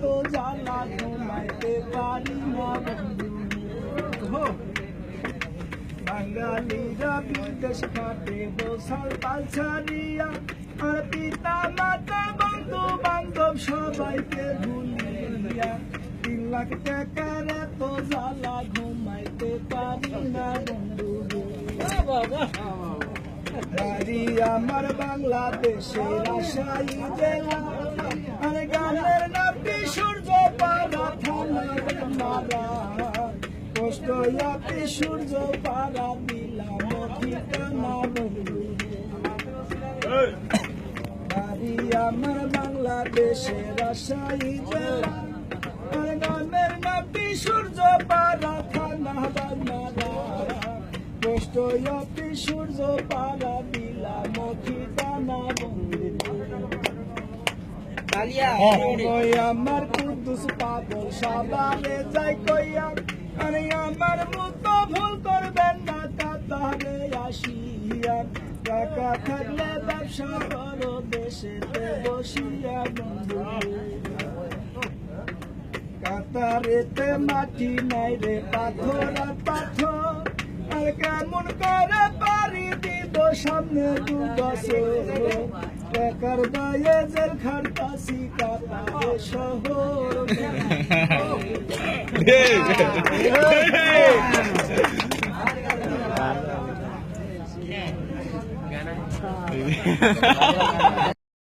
তো জ্বালা ঘুমাইতে পারি না বাঙালিরা বিদেশ ঘাটে বসাল পাল ছাড়িয়া আর পিতা মাতা বন্ধু বান্ধব সবাইকে ভুলিয়া তিন লাখ টাকার এত জ্বালা বন্ধু বাড়ি আমার বাংলাদেশের আশাই আর গানের নামটি সূর্য পাড়া থানা মারা। কষ্ট সূর্য পাড়া দিলাম বাড়ি আমার বাংলাদেশের আশাই আর গানের সূর্য পাড়া মারা। কষ্ট সূর্য পাড়া ওই আমার কুদ্দুস পাগল সাবারে যাই কইয়া। আরে আমার মতো ভুল করবেন না কাতারে আসিয়া। টাকা থাকলে ব্যবসা করো দেশেতে বসিয়া বন্ধু। কাতারেতে মাটি নাই রে পাথর পাথর। আর কেমন করে পারি দিব সামনে দু বছর। টাকার দায়ে জেল খাটতাছি কাতারে শহর।